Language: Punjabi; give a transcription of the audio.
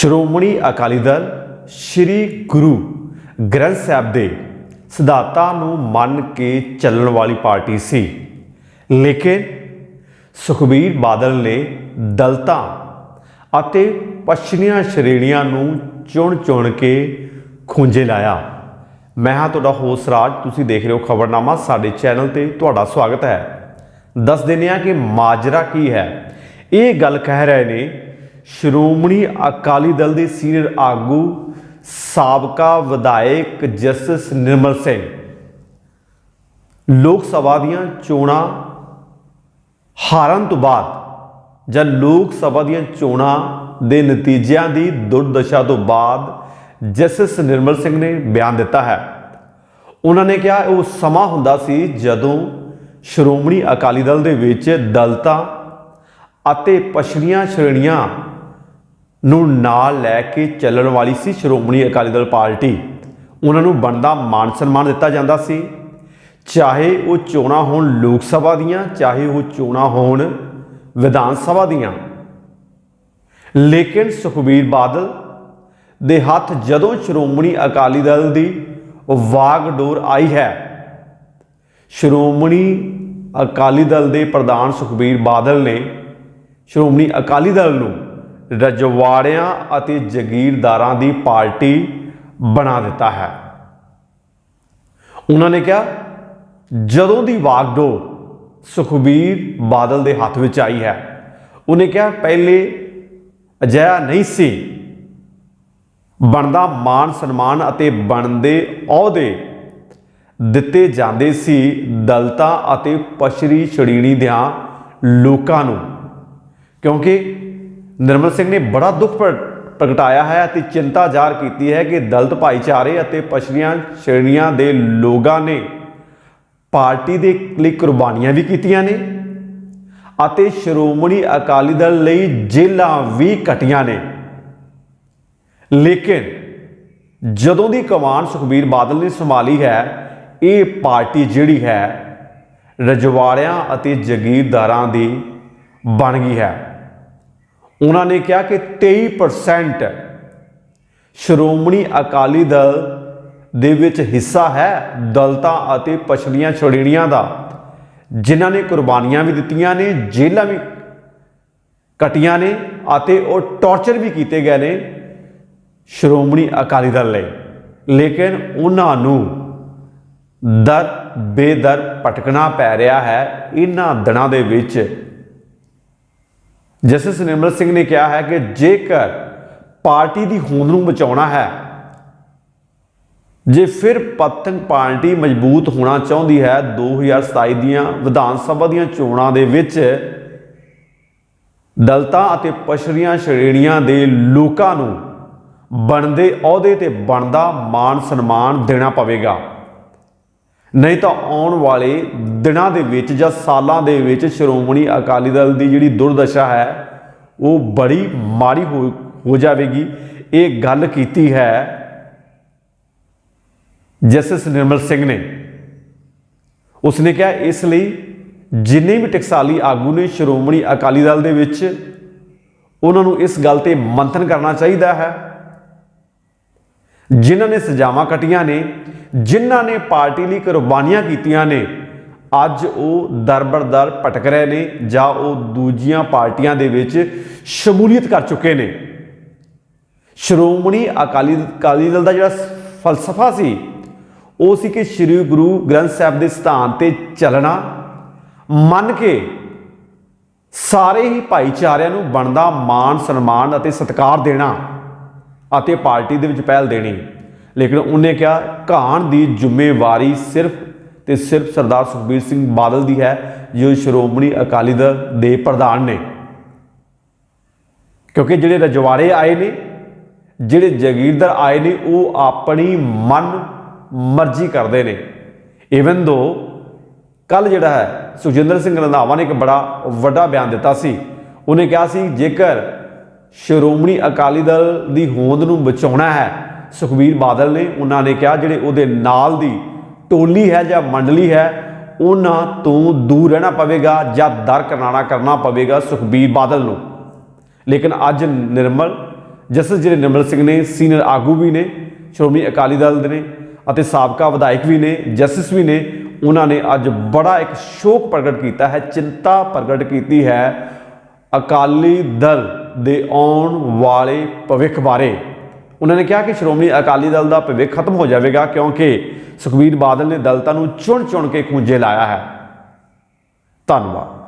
ਸ਼੍ਰੋਮਣੀ ਅਕਾਲੀ ਦਲ ਸ੍ਰੀ ਗੁਰੂ ਗ੍ਰੰਥ ਸਾਹਿਬ ਦੇ ਸਿਧਾਂਤਾਂ ਨੂੰ ਮੰਨ ਕੇ ਚੱਲਣ ਵਾਲੀ ਪਾਰਟੀ ਸੀ। ਲੇਕਿਨ ਸੁਖਬੀਰ ਬਾਦਲ ਨੇ ਦਲਤਾਂ ਅਤੇ ਪਛੜੀਆਂ ਸ਼੍ਰੇਣੀਆਂ ਨੂੰ ਚੁਣ-ਚੁਣ ਕੇ ਖੁੰਝੇ ਲਾਇਆ। ਮੈਂ ਹਾਂ ਤੁਹਾਡਾ ਹੋਸਟ ਰਾਜ, ਤੁਸੀਂ ਦੇਖ ਰਹੇ ਹੋ ਖਬਰਨਾਮਾ, ਸਾਡੇ ਚੈਨਲ ਤੇ ਤੁਹਾਡਾ ਸਵਾਗਤ ਹੈ। ਦੱਸ ਦਿੰਦੇ ਹਾਂ ਕਿ ਮਾਜਰਾ ਕੀ ਹੈ। ਇਹ ਗੱਲ ਕਹਿ ਰਹੇ ਨੇ ਸ਼੍ਰੋਮਣੀ ਅਕਾਲੀ ਦਲ ਦੇ ਸੀਨੀਅਰ ਆਗੂ, ਸਾਬਕਾ ਵਿਧਾਇਕ ਜਸਟਿਸ ਨਿਰਮਲ ਸਿੰਘ। ਲੋਕ ਸਭਾ ਦੀਆਂ ਚੋਣਾਂ ਹਾਰਨ ਤੋਂ ਬਾਅਦ ਜਾਂ ਲੋਕ ਸਭਾ ਦੀਆਂ ਚੋਣਾਂ ਦੇ ਨਤੀਜਿਆਂ ਦੀ ਦੁਰਦਸ਼ਾ ਤੋਂ ਬਾਅਦ ਜਸਟਿਸ ਨਿਰਮਲ ਸਿੰਘ ਨੇ ਬਿਆਨ ਦਿੱਤਾ ਹੈ। ਉਹਨਾਂ ਨੇ ਕਿਹਾ, ਉਹ ਸਮਾਂ ਹੁੰਦਾ ਸੀ ਜਦੋਂ ਸ਼੍ਰੋਮਣੀ ਅਕਾਲੀ ਦਲ ਦੇ ਵਿੱਚ ਦਲਤਾਂ ਅਤੇ ਪਛੜੀਆਂ ਸ਼੍ਰੇਣੀਆਂ ਨੂੰ ਨਾਲ ਲੈ ਕੇ ਚੱਲਣ ਵਾਲੀ ਸੀ ਸ਼੍ਰੋਮਣੀ ਅਕਾਲੀ ਦਲ ਪਾਰਟੀ। ਉਹਨਾਂ ਨੂੰ ਬਣਦਾ ਮਾਨ ਸਨਮਾਨ ਦਿੱਤਾ ਜਾਂਦਾ ਸੀ। ਚਾਹੇ ਉਹ ਚੋਣਾਂ ਹੋਣ ਲੋਕ ਸਭਾ ਦੀਆਂ, ਚਾਹੇ ਉਹ ਚੋਣਾਂ ਹੋਣ ਵਿਧਾਨ ਸਭਾ ਦੀਆਂ। ਲੇਕਿਨ ਸੁਖਬੀਰ ਬਾਦਲ ਦੇ ਹੱਥ ਜਦੋਂ ਸ਼੍ਰੋਮਣੀ ਅਕਾਲੀ ਦਲ ਦੀ ਵਾਗਡੋਰ ਆਈ ਹੈ, ਸ਼੍ਰੋਮਣੀ ਅਕਾਲੀ ਦਲ ਦੇ ਪ੍ਰਧਾਨ ਸੁਖਬੀਰ ਬਾਦਲ ਨੇ ਸ਼੍ਰੋਮਣੀ ਅਕਾਲੀ ਦਲ ਨੂੰ ਰਜਵਾੜਿਆਂ ਅਤੇ ਜ਼ਗੀਰਦਾਰਾਂ ਦੀ ਪਾਰਟੀ ਬਣਾ ਦਿੱਤਾ ਹੈ। ਉਹਨਾਂ ਨੇ ਕਿਹਾ, ਜਦੋਂ ਦੀ ਵਾਗਡੋਰ ਸੁਖਬੀਰ ਬਾਦਲ ਦੇ ਹੱਥ ਵਿੱਚ ਆਈ ਹੈ, ਉਹਨੇ ਕਿਹਾ, ਪਹਿਲੇ ਅਜਿਹਾ ਨਹੀਂ ਸੀ। ਬਣਦਾ ਮਾਨ ਸਨਮਾਨ ਅਤੇ ਬਣਦੇ ਅਹੁਦੇ ਦਿੱਤੇ ਜਾਂਦੇ ਸੀ ਦਲਤਾਂ ਅਤੇ ਪਛੜੀ ਸ਼੍ਰੇਣੀ ਦਿਆਂ ਲੋਕਾਂ ਨੂੰ, ਕਿਉਂਕਿ ਨਿਰਮਲ ਸਿੰਘ ਨੇ ਬੜਾ ਦੁੱਖ ਪ੍ਰ- ਪ੍ਰਗਟਾਇਆ ਹੈ ਅਤੇ ਚਿੰਤਾ ਜ਼ਾਹਰ ਕੀਤੀ ਹੈ ਕਿ ਦਲਤ ਭਾਈਚਾਰੇ ਅਤੇ ਪਛੜੀਆਂ ਸ਼੍ਰੇਣੀਆਂ ਦੇ ਲੋਕਾਂ ਨੇ ਪਾਰਟੀ ਦੇ ਲਈ ਕੁਰਬਾਨੀਆਂ ਵੀ ਕੀਤੀਆਂ ਨੇ ਅਤੇ ਸ਼੍ਰੋਮਣੀ ਅਕਾਲੀ ਦਲ ਲਈ ਜੇਲਾਂ ਵੀ ਕਟੀਆਂ ਨੇ। ਲੇਕਿਨ ਜਦੋਂ ਦੀ ਕਮਾਨ ਸੁਖਬੀਰ ਬਾਦਲ ਨੇ ਸੰਭਾਲੀ ਹੈ, ਇਹ ਪਾਰਟੀ ਜਿਹੜੀ ਹੈ, ਰਜਵਾੜਿਆਂ ਅਤੇ ਜ਼ਗੀਰਦਾਰਾਂ ਦੀ ਬਣ ਗਈ ਹੈ। ਉਹਨਾਂ ਨੇ ਕਿਹਾ ਕਿ 23% ਸ਼੍ਰੋਮਣੀ ਅਕਾਲੀ ਦਲ ਦੇ ਵਿੱਚ ਹਿੱਸਾ ਹੈ ਦਲਤਾਂ ਅਤੇ ਪਛੜੀਆਂ ਸ਼੍ਰੇਣੀਆਂ ਦਾ, ਜਿਨ੍ਹਾਂ ਨੇ ਕੁਰਬਾਨੀਆਂ ਵੀ ਦਿੱਤੀਆਂ ਨੇ, ਜੇਲ੍ਹਾਂ ਵੀ ਕਟੀਆਂ ਨੇ ਅਤੇ ਉਹ ਟੌਰਚਰ ਵੀ ਕੀਤੇ ਗਏ ਨੇ ਸ਼੍ਰੋਮਣੀ ਅਕਾਲੀ ਦਲ ਲਈ। ਲੇਕਿਨ ਉਹਨਾਂ ਨੂੰ ਦਰ ਬੇਦਰ ਭਟਕਣਾ ਪੈ ਰਿਹਾ ਹੈ। ਇਹਨਾਂ ਦਿਨਾਂ ਦੇ ਵਿੱਚ ਜਸਟਿਸ ਨਿਰਮਲ ਸਿੰਘ ਨੇ ਕਿਹਾ ਹੈ ਕਿ ਜੇਕਰ ਪਾਰਟੀ ਦੀ ਹੋਂਦ ਨੂੰ ਬਚਾਉਣਾ ਹੈ, ਜੇ ਫਿਰ ਪਤੰਗ ਪਾਰਟੀ ਮਜ਼ਬੂਤ ਹੋਣਾ ਚਾਹੁੰਦੀ ਹੈ 2027 ਦੀਆਂ ਵਿਧਾਨ ਸਭਾ ਦੀਆਂ ਚੋਣਾਂ ਦੇ ਵਿੱਚ ਦਲਤਾਂ ਅਤੇ ਪਛੜੀਆਂ ਸ਼੍ਰੇਣੀਆਂ ਦੇ ਲੋਕਾਂ ਨੂੰ ਬਣਦੇ ਅਹੁਦੇ ਤੇ ਬਣਦਾ ਮਾਨ ਸਨਮਾਨ ਦੇਣਾ ਪਵੇਗਾ। ਨਹੀਂ ਤਾਂ ਆਉਣ ਵਾਲੇ ਦਿਨਾਂ ਦੇ ਵਿੱਚ ਜਾਂ ਸਾਲਾਂ ਦੇ ਵਿੱਚ ਸ਼੍ਰੋਮਣੀ ਅਕਾਲੀ ਦਲ ਦੀ ਜਿਹੜੀ ਦੁਰਦਸ਼ਾ ਹੈ, ਉਹ ਬੜੀ ਮਾੜੀ ਹੋ ਹੋ ਜਾਵੇਗੀ। ਇਹ ਗੱਲ ਕੀਤੀ ਹੈ ਜਸਟਿਸ ਨਿਰਮਲ ਸਿੰਘ ਨੇ। ਉਸਨੇ ਕਿਹਾ, ਇਸ ਲਈ ਜਿੰਨੇ ਵੀ ਟਕਸਾਲੀ ਆਗੂ ਨੇ ਸ਼੍ਰੋਮਣੀ ਅਕਾਲੀ ਦਲ ਦੇ ਵਿੱਚ, ਉਹਨਾਂ ਨੂੰ ਇਸ ਗੱਲ ਤੇ ਮੰਥਨ ਕਰਨਾ ਚਾਹੀਦਾ ਹੈ। ਜਿਨ੍ਹਾਂ ਨੇ ਸਜ਼ਾਵਾਂ ਕਟੀਆਂ ਨੇ ਜਿਨ੍ਹਾਂ ਨੇ ਪਾਰਟੀ ਲਈ ਕੁਰਬਾਨੀਆਂ ਕੀਤੀਆਂ ਨੇ, ਅੱਜ ਉਹ ਦਰਬਰਦਰ ਭਟਕ ਰਹੇ ਨੇ ਜਾਂ ਉਹ ਦੂਜੀਆਂ ਪਾਰਟੀਆਂ ਦੇ ਵਿੱਚ ਸ਼ਮੂਲੀਅਤ ਕਰ ਚੁੱਕੇ ਨੇ। ਸ਼੍ਰੋਮਣੀ ਅਕਾਲੀ ਅਕਾਲੀ ਦਲ ਦਾ ਜਿਹੜਾ ਫਲਸਫਾ ਸੀ, ਉਹ ਸੀ ਕਿ ਸ੍ਰੀ ਗੁਰੂ ਗ੍ਰੰਥ ਸਾਹਿਬ ਦੇ ਸਿਧਾਂਤ ਤੇ ਚੱਲਣਾ, ਮੰਨ ਕੇ ਸਾਰੇ ਹੀ ਭਾਈਚਾਰਿਆਂ ਨੂੰ ਬਣਦਾ ਮਾਣ, ਸਨਮਾਨ ਅਤੇ ਸਤਿਕਾਰ ਦੇਣਾ ਅਤੇ ਪਾਰਟੀ ਦੇ ਵਿੱਚ ਪਹਿਲ ਦੇਣੀ। ਲੇਕਿਨ ਉਹਨੇ ਕਿਹਾ, ਘਾਣ ਦੀ ਜ਼ਿੰਮੇਵਾਰੀ ਸਿਰਫ ਤੇ ਸਿਰਫ ਸਰਦਾਰ ਸੁਖਬੀਰ ਸਿੰਘ ਬਾਦਲ ਦੀ ਹੈ, ਜੋ ਸ਼੍ਰੋਮਣੀ ਅਕਾਲੀ ਦਲ ਦੇ ਪ੍ਰਧਾਨ ਨੇ। ਕਿਉਂਕਿ ਜਿਹੜੇ ਰਜਵਾੜੇ ਆਏ ਨੇ, ਜਿਹੜੇ ਜਗੀਰਦਾਰ ਆਏ ਨੇ, ਉਹ ਆਪਣੀ ਮਨ ਮਰਜ਼ੀ ਕਰਦੇ ਨੇ। ਇਵਨ ਦੋ ਕੱਲ ਜਿਹੜਾ ਹੈ, ਸੁਖਜਿੰਦਰ ਸਿੰਘ ਰੰਧਾਵਾ ਨੇ ਇੱਕ ਬੜਾ ਵੱਡਾ ਬਿਆਨ ਦਿੱਤਾ ਸੀ। ਉਹਨੇ ਕਿਹਾ ਸੀ, ਜੇਕਰ ਸ਼੍ਰੋਮਣੀ ਅਕਾਲੀ ਦਲ ਦੀ ਹੋਂਦ ਨੂੰ ਬਚਾਉਣਾ ਹੈ ਸੁਖਬੀਰ ਬਾਦਲ ਨੇ ਉਹਨਾਂ ਨੇ ਕਿਹਾ ਜਿਹੜੇ ਉਹਦੇ ਨਾਲ ਦੀ ਟੋਲੀ ਹੈ ਜਾਂ ਮੰਡਲੀ ਹੈ, ਉਹਨਾਂ ਤੋਂ ਦੂਰ ਰਹਿਣਾ ਪਵੇਗਾ ਜਾਂ ਦਰ ਕਰਨਾਣਾ ਕਰਨਾ ਪਵੇਗਾ ਸੁਖਬੀਰ ਬਾਦਲ ਨੂੰ। ਲੇਕਿਨ ਅੱਜ ਨਿਰਮਲ, ਜਸਟਿਸ ਜਿਹੜੇ ਨਿਰਮਲ ਸਿੰਘ ਨੇ, ਸੀਨੀਅਰ ਆਗੂ ਵੀ ਨੇ, ਸ਼੍ਰੋਮਣੀ ਅਕਾਲੀ ਦਲ ਦੇ ਨੇ ਅਤੇ ਸਾਬਕਾ ਵਿਧਾਇਕ ਵੀ ਨੇ, ਜਸਟਿਸ ਵੀ ਨੇ, ਉਹਨਾਂ ਨੇ ਅੱਜ ਬੜਾ ਇੱਕ ਸ਼ੋਕ ਪ੍ਰਗਟ ਕੀਤਾ ਹੈ, ਚਿੰਤਾ ਪ੍ਰਗਟ ਕੀਤੀ ਹੈ ਅਕਾਲੀ ਦਲ ਦੇ ਆਉਣ ਵਾਲੇ ਭਵਿੱਖ ਬਾਰੇ। ਉਹਨਾਂ ਨੇ ਕਿਹਾ ਕਿ ਸ਼੍ਰੋਮਣੀ ਅਕਾਲੀ ਦਲ ਦਾ ਭਵਿੱਖ ਖਤਮ ਹੋ ਜਾਵੇਗਾ ਕਿਉਂਕਿ ਸੁਖਬੀਰ ਬਾਦਲ ਨੇ ਦਲਤਾਂ ਨੂੰ ਚੁਣ ਚੁਣ ਕੇ ਖੂੰਜੇ ਲਾਇਆ ਹੈ। ਧੰਨਵਾਦ।